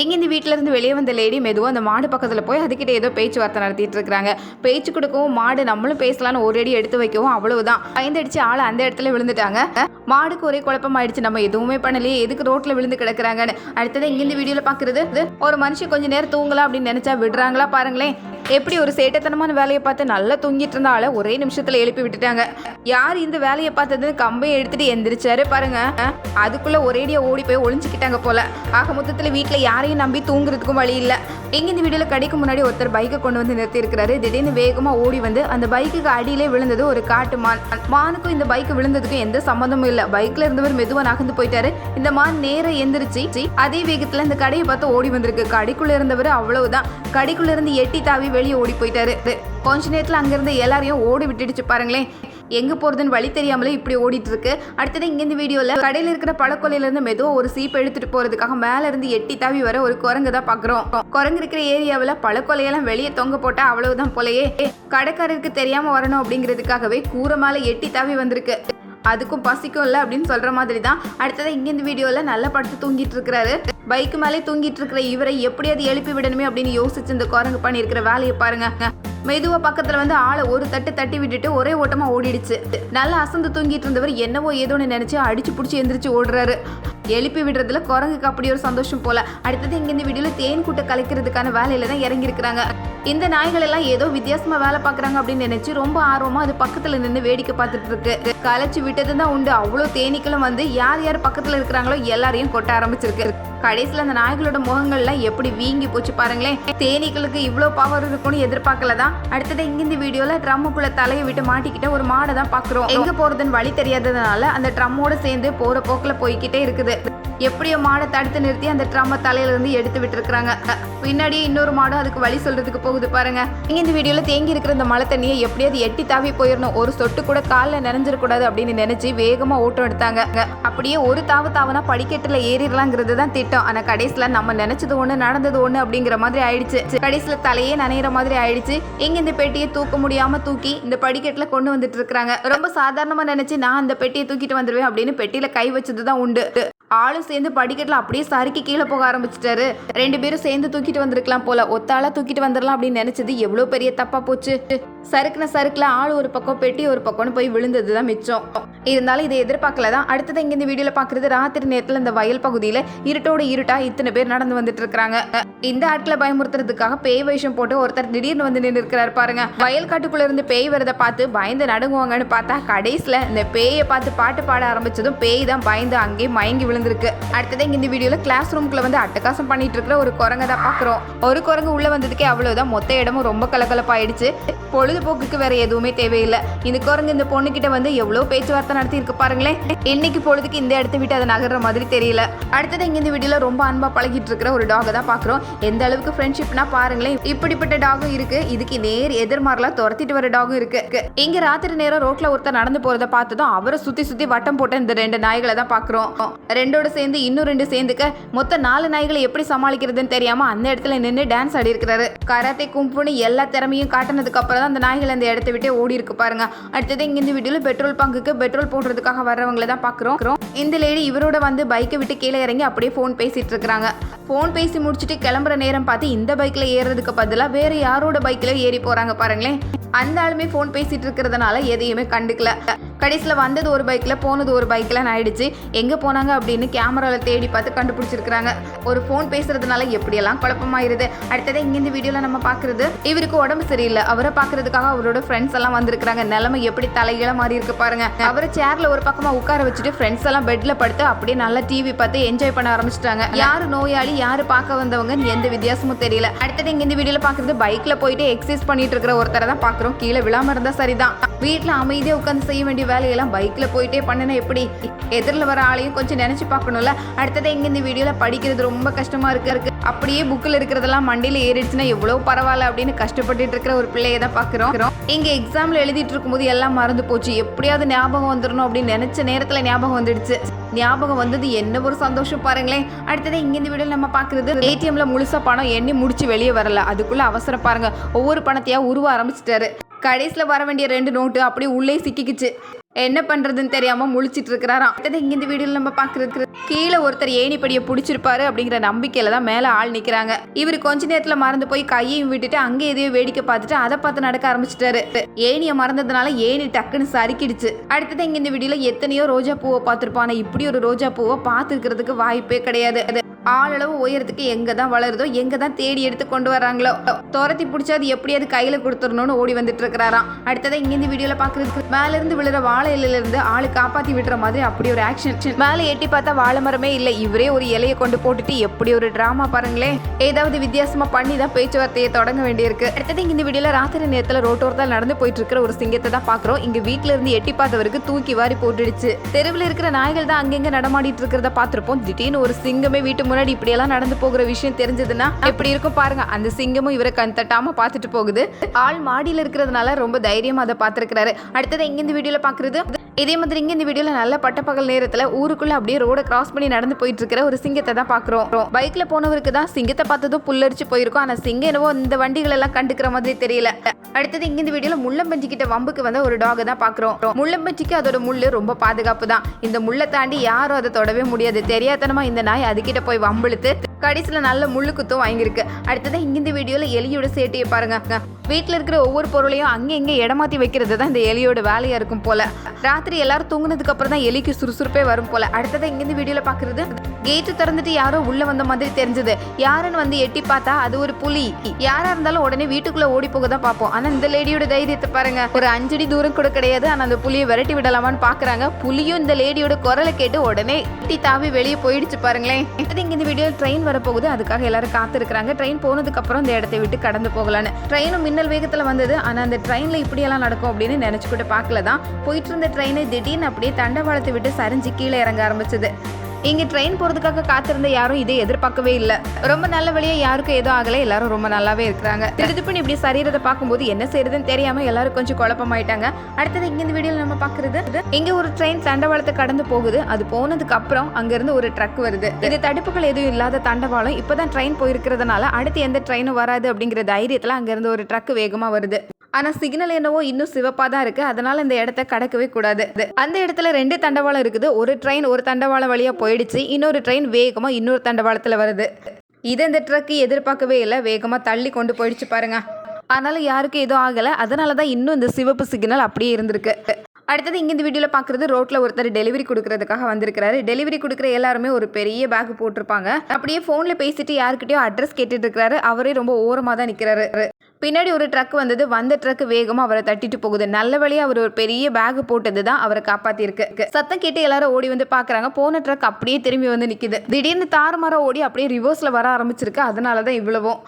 எங்கேருந்து இந்த வெளியே வந்த லேடி மெதுவாக அந்த மாடு பக்கத்தில் போய் அதுக்கிட்ட ஏதோ பேச்சுவார்த்தை நடத்திட்டு இருக்காங்க பேச்சு கொடுக்கவும் மாடு நம்மளும் பேசலாம்னு ஒரு அடி எடுத்து வைக்கவும் அவ்வளவுதான். பயந்தடிச்சு ஆள் அந்த இடத்துல விழுந்துட்டாங்க. மாடுக்கு ஒரே குழப்பமாயிடுச்சு. நம்ம எதுவுமே பண்ணலையே. எதுக்கு ரோட்ல விழுந்து கிடக்குறாங்கன்னு. அடுத்தது இங்கிருந்து வீடியோவில் வீடியோல பாக்குறது ஒரு மனுஷன் கொஞ்ச நேரம் தூங்கலாம் அப்படின்னு நினைச்சா விடுறாங்களா பாருங்களேன். எப்படி ஒரு சேட்டத்தனமான வேலையை பார்த்து நல்லா தூங்கிட்டு இருந்தாலும் ஒரே நிமிஷத்துல எழுப்பி விட்டுட்டாங்க. யார் இந்த வேலையை பார்த்ததுன்னு கம்பையை எடுத்துட்டு எந்திரிச்சாரு பாருங்க. அதுக்குள்ள ஒரேடியா ஓடி போய் ஒளிஞ்சுக்கிட்டாங்க போல. ஆக மொத்தத்துல வீட்டுல யாரையும் நம்பி தூங்குறதுக்கும் வழி இல்ல. எங்க இந்த வீடியோல கடைக்கு முன்னாடி ஒருத்தர் பைக்கை கொண்டு வந்து நிறுத்தி இருக்கிறாரு திடீர்னு வேகமா ஓடி வந்து அந்த பைக்குக்கு அடியிலே விழுந்தது ஒரு காட்டு மான். மானுக்கும் இந்த பைக் விழுந்ததுக்கும் எந்த சம்மந்தமும் இல்லை. பைக்ல இருந்தவர் மெதுவா நகர்ந்து போயிட்டாரு. இந்த மான் நேர எந்திரிச்சு அதே வேகத்துல இந்த கடையை பார்த்து ஓடி வந்திருக்கு. கடைக்குள்ள இருந்தவர் அவ்வளவுதான். கடைக்குள்ள இருந்து எட்டி தாவி வெளியே ஓடி போயிட்டாரு. கொஞ்ச நேரத்துல அங்க இருந்து எல்லாரையும் ஓடி விட்டுடுச்சு பாருங்களேன். எங்க போறதுன்னு வழி தெரியாமலே இப்படி ஓடிட்டு இருக்கு அடுத்தது இங்கிருந்து இந்த வீடியோல கடையில இருக்கிற பழக்கொலையில இருந்து மெதுவா ஒரு சீப் எடுத்துட்டு போறதுக்காக மேல இருந்து எட்டி தாவி வர ஒரு குரங்கு தான் பாக்குறோம். குரங்கு இருக்கிற ஏரியாவில் பழக்கொலையெல்லாம் வெளியே தொங்க போட்டா அவ்வளவுதான் போலயே. கடைக்காரருக்கு தெரியாம வரணும் அப்படிங்கிறதுக்காகவே கூரை மேல எட்டி தாவி வந்திருக்கு. அதுக்கும் பசிக்கும் இல்லை அப்படின்னு சொல்கிற மாதிரி தான் அடுத்தது இங்கேருந்து வீடியோவில் நல்லா படுத்து தூங்கிட்டு இருக்கிறாரு பைக் மேலே தூங்கிட்டு இருக்கிற இவரை எப்படியாவது எழுப்பி விடணுமே அப்படின்னு யோசிச்சு இந்த குரங்கு பண்ணியிருக்கிற வேலையை பாருங்க. மெதுவாக பக்கத்தில் வந்து ஆளை ஒரு தட்டு தட்டி விட்டுட்டு ஒரே ஓட்டமாக ஓடிடுச்சு. நல்லா அசந்து தூங்கிட்டு இருந்தவர் என்னவோ ஏதோன்னு நினச்சி அடிச்சு பிடிச்சி எந்திரிச்சு ஓடுறாரு. எழுப்பி விடுறதுல குரங்குக்கு அப்படி ஒரு சந்தோஷம் போல. அடுத்தது இங்கேருந்து வீடியோவில் தேன் கூட்ட கலைக்கிறதுக்கான வேலையில தான் இறங்கியிருக்கிறாங்க. இந்த நாய்கள் எல்லாம் ஏதோ வித்தியாசமாக வேலை பார்க்கறாங்க அப்படின்னு நினச்சி ரொம்ப ஆர்வமாக அது பக்கத்தில் நின்று வேடிக்கை பார்த்துட்டு இருக்கு. கலைச்சி விட்டது தான் உண்டு. அவ்வளோ தேனீக்களும் வந்து யார் யார் பக்கத்தில் இருக்கிறாங்களோ எல்லாரையும் கொட்ட ஆரம்பிச்சிருக்கு. கடைசியில் அந்த நாய்களோட முகங்கள்லாம் எப்படி வீங்கி போச்சு பாருங்களேன். தேனீக்களுக்கு இவ்வளோ பவர் இருக்கும்னு எதிர்பார்க்கல தான் அடுத்தது இங்கிருந்து வீடியோவில ட்ரம்முக்குள்ளே ட்ரம்முக்குள்ள தலையை விட்டு மாட்டிக்கிட்ட ஒரு மாடை தான் பார்க்குறோம் எங்கே போகிறதுன்னு வழி தெரியாததுனால அந்த ட்ரம்மோட சேர்ந்து போகிற போக்கில் போய்கிட்டே இருக்குது. எப்படியோ மாடை தடுத்து நிறுத்தி அந்த ட்ரம்ம தலையிலிருந்து எடுத்து விட்டுருக்குறாங்க. பின்னாடியே இன்னொரு மாடும் அதுக்கு வழி சொல்றதுக்கு போகுது பாருங்க. இங்க இந்த வீடியோல தேங்கி இருக்கிற இந்த மழை தண்ணியை எப்படியாவது எட்டி தாவி போயிடணும். ஒரு சொட்டு கூட காலில் கூடாது அப்படின்னு நினைச்சு வேகமா ஓட்டம் எடுத்தாங்க. அப்படியே ஒரு தாவு தாவனா படிக்கட்டுல ஏறிடலாங்கிறது தான் திட்டம். ஆனா கடைசியில நம்ம நினைச்சது ஒண்ணு நடந்தது ஒண்ணு அப்படிங்கிற மாதிரி ஆயிடுச்சு. கடைசியில தலையே நனைகிற மாதிரி ஆயிடுச்சு. எங்க இந்த பெட்டியை தூக்க முடியாம தூக்கி இந்த படிக்கட்டுல கொண்டு வந்துட்டு இருக்காங்க. ரொம்ப சாதாரணமா நினைச்சு நான் அந்த பெட்டியை தூக்கிட்டு வந்துருவேன் அப்படின்னு பெட்டியில கை வச்சது தான் உண்டு. ஆளும் சேர்ந்து படிக்கட்டில் அப்படியே சறுக்கி கீழே போக ஆரம்பிச்சிட்டாரு. ரெண்டு பேரும் சேர்ந்து தூக்கிட்டு வந்திருக்கலாம் போல. ஒத்தாள தூக்கிட்டு வந்துடலாம் அப்படின்னு நினைச்சது எவ்வளோ பெரிய தப்பா போச்சு. சறுக்குன சறுக்குல ஆள் ஒரு பக்கம் பெட்டி ஒரு பக்கம்னு போய் விழுந்தது தான் மிச்சம். இருந்தாலும் இதை எதிர்பார்க்கல தான் அடுத்தது இங்க இந்த வீடியோல பாக்குறது ராத்திரி நேரத்துல இந்த வயல் பகுதியில இருட்டோட இருட்டா இத்தனை பேர் நடந்து வந்துட்டு இருக்காங்க இந்த ஆட்களை பயமுறுத்துறதுக்காக பேய் வேஷம் போட்டு ஒருத்தர் திடீர்னு வந்து நின்று இருக்கிறாரு பாருங்க. வயல் காட்டுக்குள்ள இருந்து பேய் வரதை பார்த்து பயந்து நடுங்குவாங்கன்னு பார்த்தா கடைசியில இந்த பேயை பார்த்து பாட்டு பாட ஆரம்பிச்சதும் பேய் தான் பயந்து அங்கேயே மயங்கி விழுந்திருக்கு. அடுத்தது இங்க இந்த வீடியோல கிளாஸ் ரூம்குள்ள வந்து அட்டகாசம் பண்ணிட்டு இருக்கிற ஒரு குரங்க தான் பாக்குறோம். ஒரு குரங்கு உள்ள வந்ததுக்கே அவ்வளவுதான். மொத்த இடமும் ரொம்ப கலகலப்பாயிடுச்சு. பொழுதுபோக்குக்கு வேற எதுவுமே தேவையில்லை. இந்த குரங்கு இந்த பொண்ணு கிட்ட வந்து எவ்வளவு பேச்சுவார்த்தை நடத்தி இருக்கு பாருங்களேன். இன்னைக்கு பொழுதுக்கு இந்த இடத்த விட்டு அதை நகர்ற மாதிரி தெரியல. அடுத்தது இங்க இந்த வீடியோல ரொம்ப அன்பா பழகிட்டு இருக்கிற ஒரு டாகை தான் பாக்குறோம் எந்த அளவுக்கு ஃப்ரெண்ட்ஷிப்னா பாருங்களேன். இப்படிப்பட்ட டாகும் இருக்கு. இதுக்கு நேர் எதிர்மாறலாம் துரத்திட்டு வர டாகும் இருக்கு. இங்க ராத்திரி நேரம் ரோட்ல ஒருத்தர் நடந்து போறத பார்த்ததும் அவரை சுத்தி சுத்தி வட்டம் போட்ட இந்த ரெண்டு நாய்களை தான் பாக்குறோம் ரெண்டோட சேர்ந்து இன்னும் ரெண்டு சேர்ந்துக்க மொத்தம் நாலு நாய்களை எப்படி சமாளிக்கிறதுன்னு தெரியாம அந்த இடத்துல நின்று டான்ஸ் ஆடி இருக்கிறாரு கராத்தே கும்புன்னு எல்லா திறமையும் காட்டினதுக்கு அப்புறம் தான் அந்த நாய்கள் அந்த இடத்த விட்டு ஓடி இருக்கு பாருங்க. அடுத்தது இங்க இந்த வீடியோல பெட்ரோல் பங்குக்கு பெட்ரோல் போடுறதுக்காக வர்றவங்களை தான் பாக்குறோம். இந்த லேடி இவரோட வந்து பைக்கை விட்டு கீழே இறங்கி அப்படியே ஃபோன் பேசிட்டு இருக்காங்க ஃபோன் பேசி முடிச்சுட்டு கிளம்புற நேரம் பார்த்து இந்த பைக்ல ஏறுறதுக்கு பதிலாக வேற யாரோட பைக்ல ஏறி போறாங்க பாருங்களேன். அந்த ஆளுமே ஃபோன் பேசிட்டு இருக்கிறதுனால எதையுமே கண்டுக்கல. கடைசியில் வந்தது ஒரு பைக்கில் போனது ஒரு பைக்கில் ஆயிடுச்சு. எங்கே போனாங்க அப்படின்னு கேமராவில் தேடி பார்த்து கண்டுபிடிச்சிருக்கிறாங்க. ஒரு ஃபோன் பேசுறதுனால எப்படியெல்லாம் குழப்பமாயிருது. அடுத்தது இங்கேருந்து வீடியோவில் நம்ம பார்க்குறது இவருக்கு உடம்பு சரியில்லை. அவரை பார்க்கறதுக்காக அவரோட ஃப்ரெண்ட்ஸ் எல்லாம் வந்திருக்கிறாங்க. நிலைமை எப்படி தலைகீழ மாறி இருக்கு பாருங்க. அவரை சேர்ல ஒரு பக்கமா உட்கார வச்சுட்டு ஃப்ரெண்ட்ஸ் எல்லாம் பெட்ல படுத்து அப்படியே நல்லா டிவி பார்த்து என்ஜாய் பண்ண ஆரம்பிச்சிட்டாங்க. யாரு நோயாளி யாரு பார்க்க வந்தவங்க எந்த வித்தியாசமும் தெரியல. அடுத்தது இங்க இந்த வீடியோல பாக்குறது பைக்ல போயிட்டு எக்ஸசைஸ் பண்ணிட்டு இருக்கிற ஒருத்தரை தான் பாக்குறோம் கீழே விழாம இருந்தா சரிதான். வீட்டில் அமைதியாக உட்காந்து செய்ய வேண்டிய வேலையெல்லாம் பைக்கில் போயிட்டே பண்ணினா எப்படி? எதிரில் வர ஆளையும் கொஞ்சம் நினச்சி பார்க்கணும்ல? அடுத்தது இங்க இந்த வீடியோவில் படிக்கிறது ரொம்ப கஷ்டமாக இருக்க இருக்கு. அப்படியே புக்கில் இருக்கிறதெல்லாம் மண்டியில் ஏறிடுச்சுன்னா எவ்வளோ பரவாயில்ல அப்படின்னு கஷ்டப்பட்டுட்டு இருக்கிற ஒரு பிள்ளையை தான் பார்க்குறோம். இங்கே எக்ஸாமில் எழுதிட்டு இருக்கும்போது எல்லாம் மறந்து போச்சு. எப்படியாவது ஞாபகம் வந்துடணும் அப்படின்னு நினச்ச நேரத்தில் ஞாபகம் வந்துடுச்சு. ஞாபகம் வந்தது என்ன ஒரு சந்தோஷம் பாருங்களேன். அடுத்தது இங்க இந்த வீடியோ நம்ம பாக்குறது ஏடிஎம்ல முழுசா பணம் எண்ணி முடிச்சு வெளியே வரல. அதுக்குள்ள அவசரம் பாருங்க. ஒவ்வொரு பணத்தையா உருவ ஆரம்பிச்சிட்டாரு. கடைசியில் வர வேண்டிய ரெண்டு நோட்டு அப்படியே உள்ளே சிக்கிக்குச்சு. என்ன பண்ணுறதுன்னு தெரியாமல் முழிச்சிட்டு இருக்கிறாராம். அடுத்தது இங்கே இந்த வீடியோவில் நம்ம பாக்குறது கீழே ஒருத்தர் ஏணிப்படியை பிடிச்சிருப்பாரு அப்படிங்கிற நம்பிக்கையில தான் மேலே ஆள் நிற்கிறாங்க இவர் கொஞ்ச நேரத்தில் மறந்து போய் கையையும் விட்டுட்டு அங்கே எதையோ வேடிக்கை பார்த்துட்டு அதை பார்த்து நடக்க ஆரம்பிச்சிட்டாரு. ஏனியை மறந்ததுனால ஏணி டக்குன்னு சறுக்கிடுச்சு. அடுத்தது இங்கே இந்த வீடியோவில் எத்தனையோ ரோஜா பூவை பார்த்துருப்பான. இப்படி ஒரு ரோஜா பூவை பார்த்துருக்கிறதுக்கு வாய்ப்பே கிடையாது. ஆளளவு உயரத்துக்கு எங்கே தான் வளருதோ எங்கே தான் தேடி எடுத்து கொண்டு வராங்களோ துரத்தி பிடிச்சா அது எப்படியாவது கையில் கொடுத்துடணும்னு ஓடி வந்துட்டு இருக்கிறாராம். அடுத்ததான் இங்கேருந்து இந்த வீடியோவில் பார்க்குறதுக்கு மேலேருந்து விழுற வாழை இலையிலேருந்து ஆளு காப்பாற்றி விடுற மாதிரி அப்படி ஒரு ஆக்ஷன் மேலே எட்டி பார்த்தா வாழை மரமே இல்லை. இவரே ஒரு இலையை கொண்டு போட்டுட்டு எப்படி ஒரு ட்ராமா பாருங்களேன் ஏதாவது வித்தியாசமாக பண்ணி தான் பேச்சுவார்த்தையை தொடங்க வேண்டியிருக்கு. அடுத்தது இங்கே இந்த வீடியோவில் ராத்திரி நேரத்தில் ரோட்டோரத்தில் நடந்து போயிட்டு இருக்கிற ஒரு சிங்கத்தை தான் பார்க்குறோம் இங்கே வீட்டில் இருந்து எட்டி பார்த்தவருக்கு தூக்கி வாரி போட்டுடுச்சு. தெருவில் இருக்கிற நாய்கள் தான் அங்கங்கே நடமாடிட்டு இருக்கிறத பார்த்துருப்போம். திடீர்னு ஒரு சிங்கமே வீட்டு முன்னாடி இப்படியெல்லாம் நடந்து போகிற விஷயம் தெரிஞ்சதுன்னா எப்படி இருக்கும் பாருங்க. அந்த சிங்கமும் இவரை கண் தட்டாம பார்த்துட்டு போகுது. ஆள் மாடியில் இருக்கிறதுனால ரொம்ப தைரியமா அதை பார்த்துருக்கிறாரு. அடுத்தது எங்க இந்த வீடியோல பாக்குறது இதே மாதிரி இங்க இந்த வீடியோல நல்ல பட்டப்பகல் நேரத்துல ஊருக்குள்ள அப்படியே ரோட கிராஸ் பண்ணி நடந்து போயிட்டு இருக்கிற ஒரு சிங்கத்தை தான் பாக்குறோம் பைக்ல போனவருக்கு தான் சிங்கத்தை பார்த்ததும் புல்லரிச்சு போயிருக்கும். ஆனா சிங்கம் என்னவோ இந்த வண்டிகள் எல்லாம் கண்டுக்கிற மாதிரி தெரியல. அடுத்தது இங்க இந்த வீடியோல முள்ளம்பஞ்சி கிட்ட வம்புக்கு வந்த ஒரு டாகை தான் பாக்குறோம் முள்ளம்பஞ்சிக்கு அதோட முள்ளு ரொம்ப பாதுகாப்பு தான். இந்த முள்ளை தாண்டி யாரும் அதை தொடவே முடியாது. தெரியாதனமா இந்த நாய் அதுக்கிட்ட போய் வம்பிழுத்து கடைசியில் நல்ல முள்ளு குத்தும் வாங்கியிருக்கு. அடுத்தது இங்க இந்த வீடியோல எலியோட சேட்டியை பாருங்க. வீட்டில் இருக்கிற ஒவ்வொரு பொருளையும் அங்கே இங்கே இடமாத்தி வைக்கிறது தான் இந்த எலியோட வேலையா இருக்கும் போல. ராத்திரி எல்லாரும் தூங்கினதுக்கு அப்புறம் தான் எலிக்கு சுறுசுறுப்பே வரும் போல. அடுத்தது இங்கேருந்து வீடியோவில் வீடியோல பாக்குறது கேட்டு திறந்துட்டு யாரோ உள்ள வந்த மாதிரி தெரிஞ்சது. யாருன்னு வந்து எட்டி பார்த்தா அது ஒரு புலி. யாரா இருந்தாலும் உடனே வீட்டுக்குள்ள ஓடி போக தான் பார்ப்போம். ஆனா இந்த லேடியோட தைரியத்தை பாருங்க. ஒரு அஞ்சடி தூரம் கூட கிடையாது. ஆனா அந்த புலியை விரட்டி விடலாமான்னு பாக்குறாங்க. புலியும் இந்த லேடியோட குரலை கேட்டு உடனே எட்டி தாவி வெளியே போயிடுச்சு பாருங்களேன். அடுத்தது இங்க இந்த வீடியோ ட்ரெயின் வரப்போகுது. அதுக்காக எல்லாரும் காத்திருக்கிறாங்க. ட்ரெயின் போனதுக்கு அப்புறம் இந்த இடத்தை விட்டு கடந்து போகலான்னு. ட்ரெயினும் மின்னல் வேகத்துல வந்தது. ஆனா அந்த ட்ரெயின்ல இப்படியெல்லாம் நடக்கும் அப்படின்னு நினைச்சு கூட பார்க்கல தான். போயிட்டு இருந்த ட்ரெயின் திடீர்னு அப்படியே தண்டவாளத்தை விட்டு சரிஞ்சு கீழே இறங்க ஆரம்பிச்சது. இங்கே ட்ரெயின் போகிறதுக்காக காத்திருந்த யாரும் இதை எதிர்பார்க்கவே இல்லை. ரொம்ப நல்ல வழியாக யாருக்கும் எதுவும் ஆகலை. எல்லாரும் ரொம்ப நல்லாவே இருக்கிறாங்க. திருதுப்புன்னு இப்படி சரீரத்தை பார்க்கும்போது என்ன செய்யறதுன்னு தெரியாமல் எல்லாரும் கொஞ்சம் குழப்பமாயிட்டாங்க. அடுத்தது இங்கே இந்த வீடியோவில் நம்ம பார்க்குறது இங்கே ஒரு ட்ரெயின் தண்டவாளத்தை கடந்து போகுது. அது போனதுக்கு அப்புறம் அங்கேருந்து ஒரு ட்ரக் வருது. இது தடுப்புகள் எதுவும் இல்லாத தண்டவாளம் இப்பதான் ட்ரெயின் போயிருக்கிறதுனால அடுத்து எந்த ட்ரெயினும் வராது அப்படிங்கிற தைரியத்தில் அங்கேருந்து ஒரு ட்ரக் வேகமாக வருது. ஆனா சிக்னல் என்னவோ இன்னும் சிவப்பா தான் இருக்கு. அதனால இந்த இடத்த கடக்கவே கூடாது. அந்த இடத்துல ரெண்டு தண்டவாளம் இருக்குது. ஒரு ட்ரெயின் ஒரு தண்டவாளம் வழியா போயிடுச்சு. இன்னொரு ட்ரெயின் வேகமா இன்னொரு தண்டவாளத்துல வருது. இதை இந்த ட்ரக்கு எதிர்பார்க்கவே இல்லை. வேகமா தள்ளி கொண்டு போயிடுச்சு பாருங்க. ஆனாலும் யாருக்கும் எதுவும் ஆகலை. அதனால தான் இன்னும் இந்த சிவப்பு சிக்னல் அப்படியே இருந்திருக்கு. அடுத்தது இங்கே இந்த வீடியோவில் பார்க்குறது ரோட்டில் ஒருத்தர் டெலிவரி கொடுக்கறதுக்காக வந்திருக்கிறாரு. டெலிவரி கொடுக்குற எல்லாருமே ஒரு பெரிய பேக் போட்டிருப்பாங்க. அப்படியே ஃபோனில் பேசிட்டு யாருக்கிட்டயோ அட்ரஸ் கேட்டுட்டு இருக்கிறாரு. அவரே ரொம்ப ஓரமாக தான் நிற்கிறாரு பின்னாடி ஒரு ட்ரக் வந்தது. வந்த ட்ரக் வேகமாக அவரை தட்டிட்டு போகுது. நல்ல வழியாக அவர் ஒரு பெரிய பேக் போட்டது தான் அவரை காப்பாத்திருக்கு சத்தம் கேட்டு எல்லாரும் ஓடி வந்து பார்க்குறாங்க. போன ட்ரக் அப்படியே திரும்பி வந்து நிக்குது. திடீர்னு தாறுமாறா ஓடி அப்படியே ரிவர்ஸ்ல வர ஆரம்பிச்சிருக்கு. அதனால தான் இவ்வளவும்